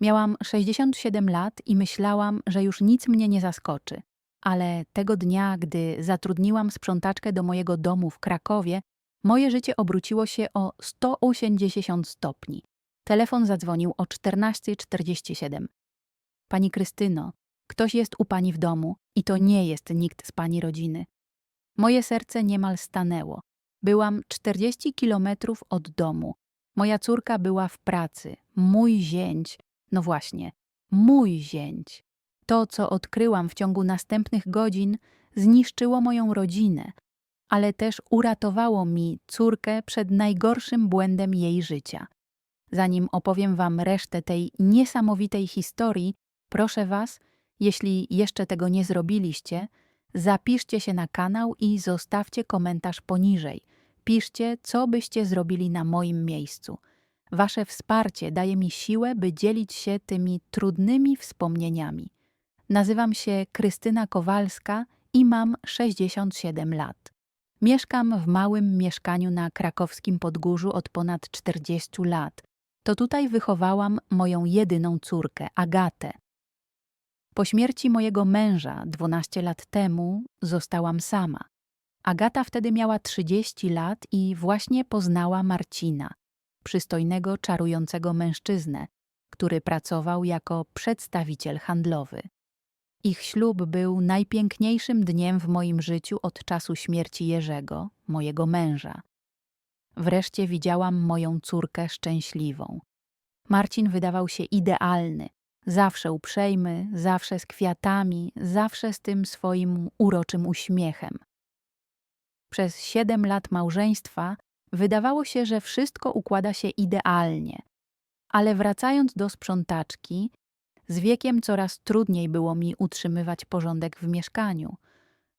Miałam 67 lat i myślałam, że już nic mnie nie zaskoczy. Ale tego dnia, gdy zatrudniłam sprzątaczkę do mojego domu w Krakowie, moje życie obróciło się o 180 stopni. Telefon zadzwonił o 14.47. Pani Krystyno, ktoś jest u pani w domu i to nie jest nikt z pani rodziny. Moje serce niemal stanęło. Byłam 40 kilometrów od domu. Moja córka była w pracy. Mój zięć, no właśnie, mój zięć. To, co odkryłam w ciągu następnych godzin, zniszczyło moją rodzinę, ale też uratowało mi córkę przed najgorszym błędem jej życia. Zanim opowiem Wam resztę tej niesamowitej historii, proszę Was, jeśli jeszcze tego nie zrobiliście, zapiszcie się na kanał i zostawcie komentarz poniżej. Piszcie, co byście zrobili na moim miejscu. Wasze wsparcie daje mi siłę, by dzielić się tymi trudnymi wspomnieniami. Nazywam się Krystyna Kowalska i mam 67 lat. Mieszkam w małym mieszkaniu na krakowskim Podgórzu od ponad 40 lat. To tutaj wychowałam moją jedyną córkę, Agatę. Po śmierci mojego męża 12 lat temu zostałam sama. Agata wtedy miała 30 lat i właśnie poznała Marcina, przystojnego, czarującego mężczyznę, który pracował jako przedstawiciel handlowy. Ich ślub był najpiękniejszym dniem w moim życiu od czasu śmierci Jerzego, mojego męża. Wreszcie widziałam moją córkę szczęśliwą. Marcin wydawał się idealny, zawsze uprzejmy, zawsze z kwiatami, zawsze z tym swoim uroczym uśmiechem. Przez siedem lat małżeństwa wydawało się, że wszystko układa się idealnie. Ale wracając do sprzątaczki, z wiekiem coraz trudniej było mi utrzymywać porządek w mieszkaniu.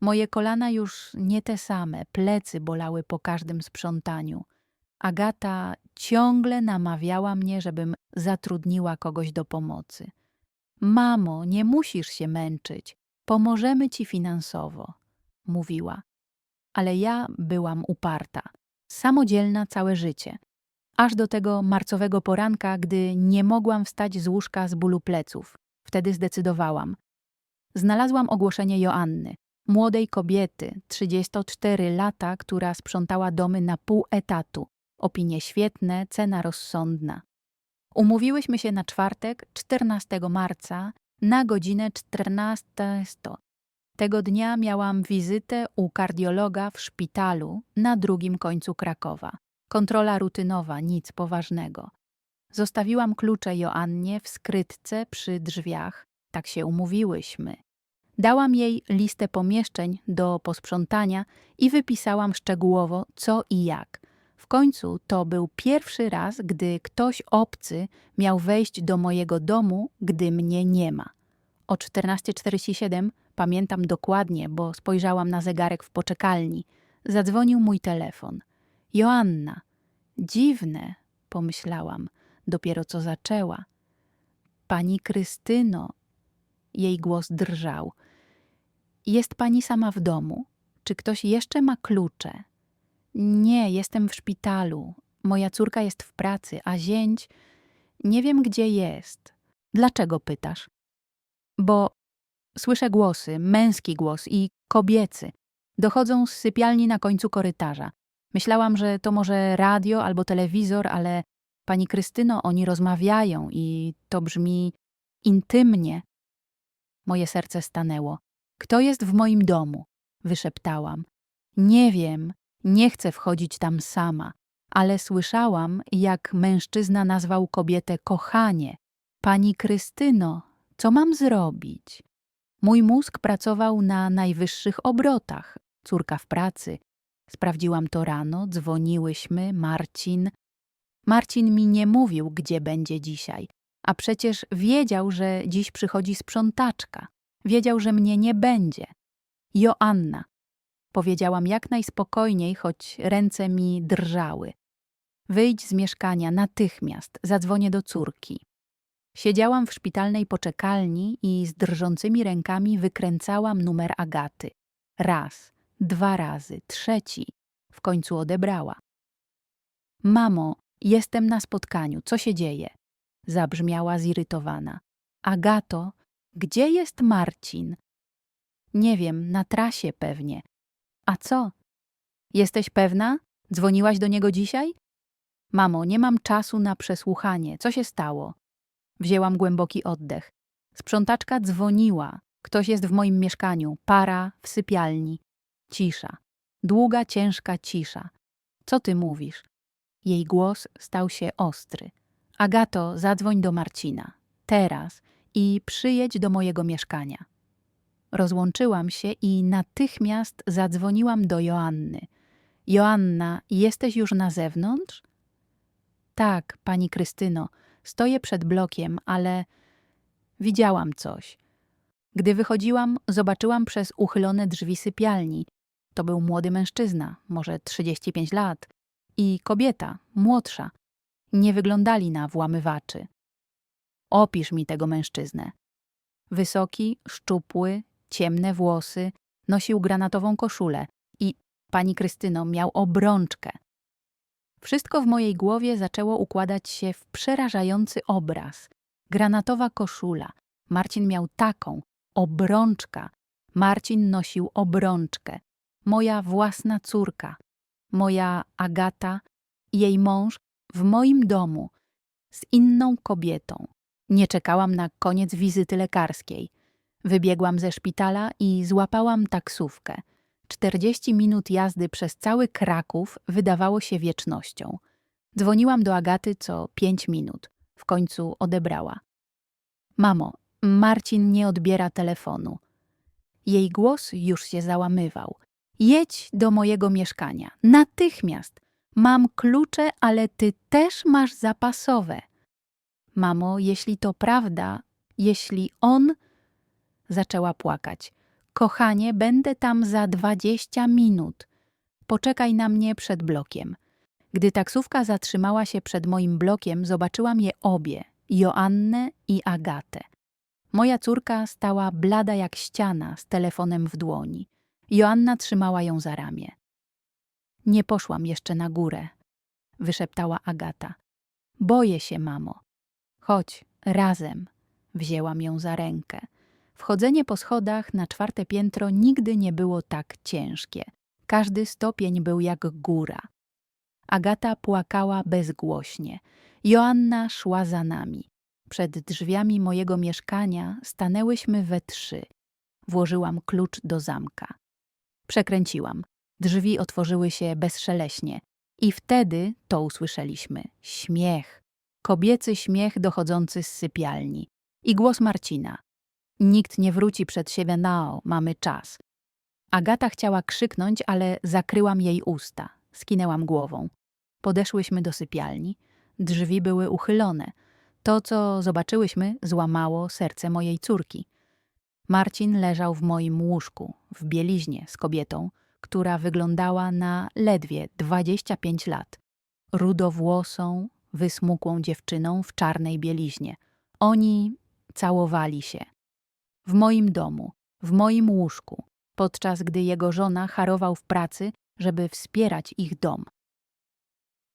Moje kolana już nie te same, plecy bolały po każdym sprzątaniu. Agata ciągle namawiała mnie, żebym zatrudniła kogoś do pomocy. Mamo, nie musisz się męczyć, pomożemy ci finansowo, mówiła. Ale ja byłam uparta, samodzielna całe życie. Aż do tego marcowego poranka, gdy nie mogłam wstać z łóżka z bólu pleców. Wtedy zdecydowałam. Znalazłam ogłoszenie Joanny, młodej kobiety, 34 lata, która sprzątała domy na pół etatu. Opinie świetne, cena rozsądna. Umówiłyśmy się na czwartek, 14 marca, na godzinę 14.00. Tego dnia miałam wizytę u kardiologa w szpitalu na drugim końcu Krakowa. Kontrola rutynowa, nic poważnego. Zostawiłam klucze Joannie w skrytce przy drzwiach, tak się umówiłyśmy. Dałam jej listę pomieszczeń do posprzątania i wypisałam szczegółowo co i jak. W końcu to był pierwszy raz, gdy ktoś obcy miał wejść do mojego domu, gdy mnie nie ma. O 14.47 pamiętam dokładnie, bo spojrzałam na zegarek w poczekalni. Zadzwonił mój telefon. Joanna. Dziwne, pomyślałam, dopiero co zaczęła. Pani Krystyno. Jej głos drżał. Jest pani sama w domu? Czy ktoś jeszcze ma klucze? Nie, jestem w szpitalu. Moja córka jest w pracy, a zięć nie wiem gdzie jest. Dlaczego pytasz? Bo słyszę głosy, męski głos i kobiecy. Dochodzą z sypialni na końcu korytarza. Myślałam, że to może radio albo telewizor, ale pani Krystyno, oni rozmawiają i to brzmi intymnie. Moje serce stanęło. Kto jest w moim domu? Wyszeptałam. Nie wiem, nie chcę wchodzić tam sama, ale słyszałam, jak mężczyzna nazwał kobietę kochanie. Pani Krystyno, co mam zrobić? Mój mózg pracował na najwyższych obrotach. Córka w pracy. Sprawdziłam to rano, dzwoniłyśmy, Marcin. Marcin mi nie mówił, gdzie będzie dzisiaj, a przecież wiedział, że dziś przychodzi sprzątaczka. Wiedział, że mnie nie będzie. Joanna. Powiedziałam jak najspokojniej, choć ręce mi drżały. Wyjdź z mieszkania natychmiast, zadzwonię do córki. Siedziałam w szpitalnej poczekalni i z drżącymi rękami wykręcałam numer Agaty. Raz, dwa razy, trzeci. W końcu odebrała. Mamo, jestem na spotkaniu, co się dzieje? zabrzmiała zirytowana. Agato, gdzie jest Marcin? Nie wiem, na trasie pewnie. A co? Jesteś pewna? Dzwoniłaś do niego dzisiaj? Mamo, nie mam czasu na przesłuchanie. Co się stało? Wzięłam głęboki oddech. Sprzątaczka dzwoniła. Ktoś jest w moim mieszkaniu. Para w sypialni. Cisza. Długa, ciężka cisza. Co ty mówisz? Jej głos stał się ostry. Agato, zadzwoń do Marcina. Teraz. I przyjedź do mojego mieszkania. Rozłączyłam się i natychmiast zadzwoniłam do Joanny. Joanna, jesteś już na zewnątrz? Tak, pani Krystyno, stoję przed blokiem, ale widziałam coś. Gdy wychodziłam, zobaczyłam przez uchylone drzwi sypialni. To był młody mężczyzna, może 35 lat, i kobieta, młodsza. Nie wyglądali na włamywaczy. Opisz mi tego mężczyznę. Wysoki, szczupły, ciemne włosy, nosił granatową koszulę i, pani Krystyno, miał obrączkę. Wszystko w mojej głowie zaczęło układać się w przerażający obraz. Granatowa koszula. Marcin miał taką. Obrączka. Marcin nosił obrączkę. Moja własna córka. Moja Agata, jej mąż, w moim domu, z inną kobietą. Nie czekałam na koniec wizyty lekarskiej. Wybiegłam ze szpitala i złapałam taksówkę. 40 minut jazdy przez cały Kraków wydawało się wiecznością. Dzwoniłam do Agaty co 5 minut. W końcu odebrała. Mamo, Marcin nie odbiera telefonu. Jej głos już się załamywał. Jedź do mojego mieszkania. Natychmiast. Mam klucze, ale ty też masz zapasowe. Mamo, jeśli to prawda, jeśli on. Zaczęła płakać. Kochanie, będę tam za dwadzieścia minut. Poczekaj na mnie przed blokiem. Gdy taksówka zatrzymała się przed moim blokiem, zobaczyłam je obie Joannę i Agatę. Moja córka stała blada jak ściana z telefonem w dłoni. Joanna trzymała ją za ramię. Nie poszłam jeszcze na górę, wyszeptała Agata. Boję się, mamo. Chodź, razem. Wzięłam ją za rękę. Wchodzenie po schodach na czwarte piętro nigdy nie było tak ciężkie. Każdy stopień był jak góra. Agata płakała bezgłośnie. Joanna szła za nami. Przed drzwiami mojego mieszkania stanęłyśmy we trzy. Włożyłam klucz do zamka. Przekręciłam. Drzwi otworzyły się bezszeleśnie. I wtedy to usłyszeliśmy. Śmiech. Kobiecy śmiech dochodzący z sypialni. I głos Marcina. Nikt nie wróci przed siebie nao, mamy czas. Agata chciała krzyknąć, ale zakryłam jej usta. Skinęłam głową. Podeszłyśmy do sypialni. Drzwi były uchylone. To, co zobaczyłyśmy, złamało serce mojej córki. Marcin leżał w moim łóżku, w bieliźnie z kobietą, która wyglądała na ledwie 25 lat. Rudowłosą, wysmukłą dziewczyną w czarnej bieliźnie. Oni całowali się. W moim domu, w moim łóżku, podczas gdy jego żona harował w pracy, żeby wspierać ich dom.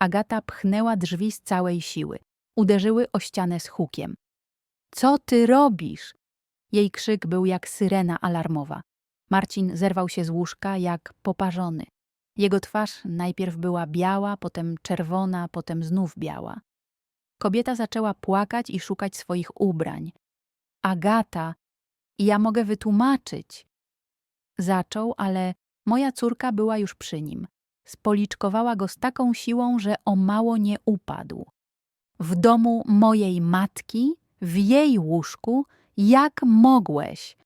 Agata pchnęła drzwi z całej siły. Uderzyły o ścianę z hukiem. Co ty robisz? Jej krzyk był jak syrena alarmowa. Marcin zerwał się z łóżka jak poparzony. Jego twarz najpierw była biała, potem czerwona, potem znów biała. Kobieta zaczęła płakać i szukać swoich ubrań. Agata, ja mogę wytłumaczyć. Zaczął, ale moja córka była już przy nim. Spoliczkowała go z taką siłą, że o mało nie upadł. W domu mojej matki, w jej łóżku, jak mogłeś?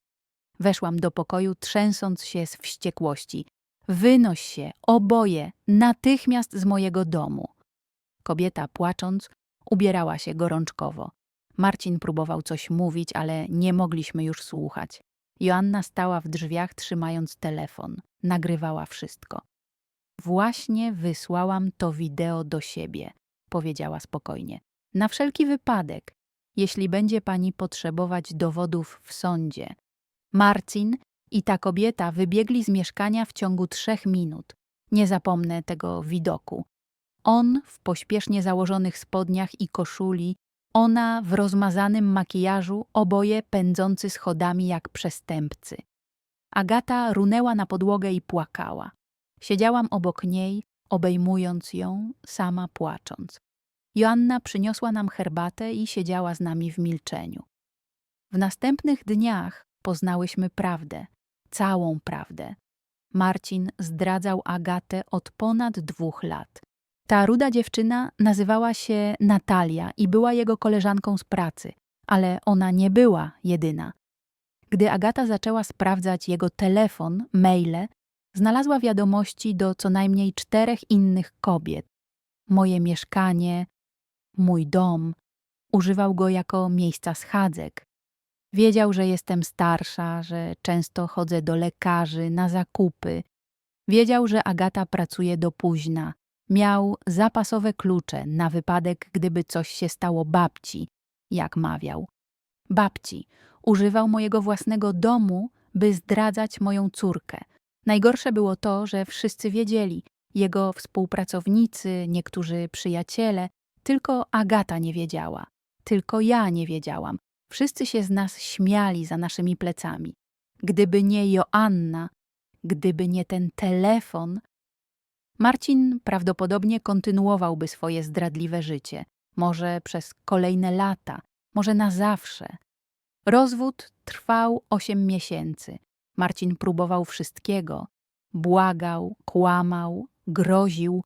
Weszłam do pokoju, trzęsąc się z wściekłości. Wynoś się, oboje, natychmiast z mojego domu. Kobieta, płacząc, ubierała się gorączkowo. Marcin próbował coś mówić, ale nie mogliśmy już słuchać. Joanna stała w drzwiach, trzymając telefon. Nagrywała wszystko. Właśnie wysłałam to wideo do siebie, powiedziała spokojnie. Na wszelki wypadek, jeśli będzie pani potrzebować dowodów w sądzie. Marcin i ta kobieta wybiegli z mieszkania w ciągu trzech minut. Nie zapomnę tego widoku. On w pośpiesznie założonych spodniach i koszuli, Ona w rozmazanym makijażu, oboje pędzący schodami jak przestępcy. Agata runęła na podłogę i płakała. Siedziałam obok niej, obejmując ją, sama płacząc. Joanna przyniosła nam herbatę i siedziała z nami w milczeniu. W następnych dniach poznałyśmy prawdę, całą prawdę. Marcin zdradzał Agatę od ponad dwóch lat. Ta ruda dziewczyna nazywała się Natalia i była jego koleżanką z pracy, ale ona nie była jedyna. Gdy Agata zaczęła sprawdzać jego telefon, maile, znalazła wiadomości do co najmniej czterech innych kobiet. Moje mieszkanie, mój dom, używał go jako miejsca schadzek. Wiedział, że jestem starsza, że często chodzę do lekarzy, na zakupy. Wiedział, że Agata pracuje do późna. Miał zapasowe klucze na wypadek, gdyby coś się stało babci, jak mawiał. Babci używał mojego własnego domu, by zdradzać moją córkę. Najgorsze było to, że wszyscy wiedzieli, jego współpracownicy, niektórzy przyjaciele, tylko Agata nie wiedziała. Tylko ja nie wiedziałam. Wszyscy się z nas śmiali za naszymi plecami. Gdyby nie Joanna, gdyby nie ten telefon, Marcin prawdopodobnie kontynuowałby swoje zdradliwe życie, może przez kolejne lata, może na zawsze. Rozwód trwał osiem miesięcy. Marcin próbował wszystkiego. Błagał, kłamał, groził.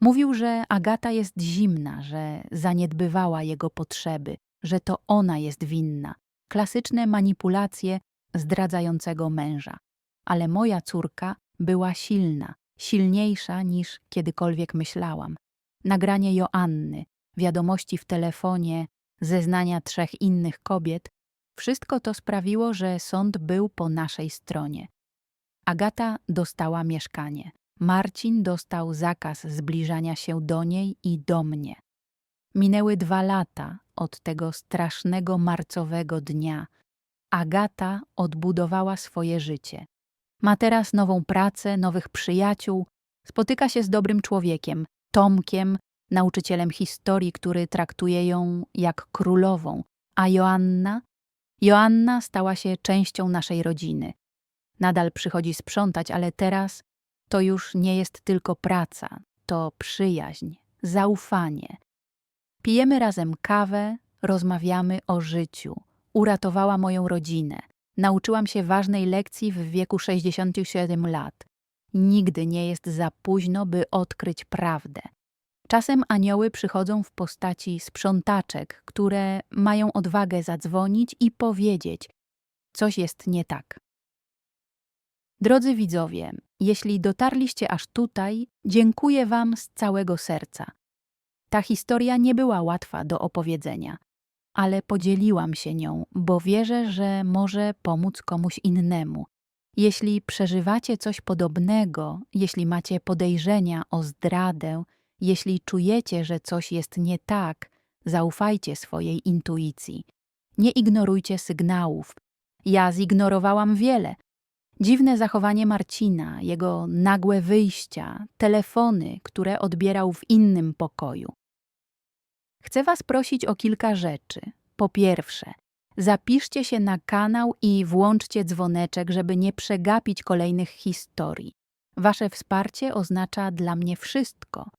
Mówił, że Agata jest zimna, że zaniedbywała jego potrzeby, że to ona jest winna. Klasyczne manipulacje zdradzającego męża. Ale moja córka była silna, silniejsza niż kiedykolwiek myślałam. Nagranie Joanny, wiadomości w telefonie, zeznania trzech innych kobiet wszystko to sprawiło, że sąd był po naszej stronie. Agata dostała mieszkanie. Marcin dostał zakaz zbliżania się do niej i do mnie. Minęły dwa lata od tego strasznego marcowego dnia. Agata odbudowała swoje życie. Ma teraz nową pracę, nowych przyjaciół, spotyka się z dobrym człowiekiem, Tomkiem, nauczycielem historii, który traktuje ją jak królową, a Joanna? Joanna stała się częścią naszej rodziny. Nadal przychodzi sprzątać, ale teraz to już nie jest tylko praca, to przyjaźń, zaufanie. Pijemy razem kawę, rozmawiamy o życiu. Uratowała moją rodzinę. Nauczyłam się ważnej lekcji w wieku 67 lat. Nigdy nie jest za późno, by odkryć prawdę. Czasem anioły przychodzą w postaci sprzątaczek, które mają odwagę zadzwonić i powiedzieć: coś jest nie tak. Drodzy widzowie, jeśli dotarliście aż tutaj, dziękuję Wam z całego serca. Ta historia nie była łatwa do opowiedzenia, ale podzieliłam się nią, bo wierzę, że może pomóc komuś innemu. Jeśli przeżywacie coś podobnego, jeśli macie podejrzenia o zdradę, jeśli czujecie, że coś jest nie tak, zaufajcie swojej intuicji. Nie ignorujcie sygnałów. Ja zignorowałam wiele. Dziwne zachowanie Marcina, jego nagłe wyjścia, telefony, które odbierał w innym pokoju. Chcę Was prosić o kilka rzeczy. Po pierwsze, zapiszcie się na kanał i włączcie dzwoneczek, żeby nie przegapić kolejnych historii. Wasze wsparcie oznacza dla mnie wszystko.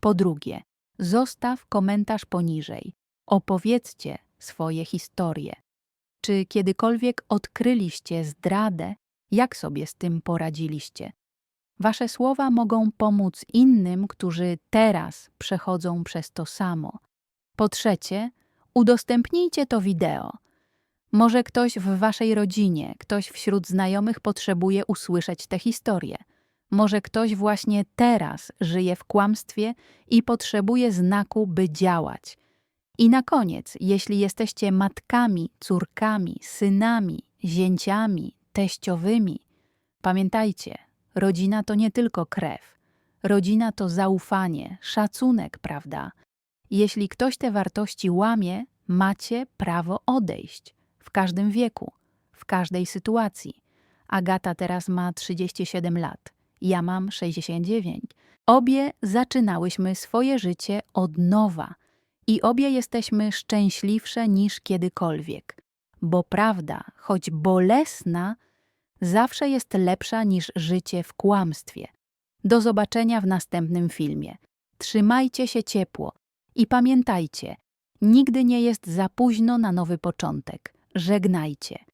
Po drugie, zostaw komentarz poniżej. Opowiedzcie swoje historie. Czy kiedykolwiek odkryliście zdradę? Jak sobie z tym poradziliście? Wasze słowa mogą pomóc innym, którzy teraz przechodzą przez to samo. Po trzecie, udostępnijcie to wideo. Może ktoś w waszej rodzinie, ktoś wśród znajomych potrzebuje usłyszeć tę historię. Może ktoś właśnie teraz żyje w kłamstwie i potrzebuje znaku, by działać. I na koniec, jeśli jesteście matkami, córkami, synami, zięciami, teściowymi, pamiętajcie, rodzina to nie tylko krew. Rodzina to zaufanie, szacunek, prawda? Jeśli ktoś te wartości łamie, macie prawo odejść w każdym wieku, w każdej sytuacji. Agata teraz ma 37 lat, ja mam 69. Obie zaczynałyśmy swoje życie od nowa i obie jesteśmy szczęśliwsze niż kiedykolwiek, bo prawda, choć bolesna, zawsze jest lepsza niż życie w kłamstwie. Do zobaczenia w następnym filmie. Trzymajcie się ciepło i pamiętajcie, nigdy nie jest za późno na nowy początek. Żegnajcie.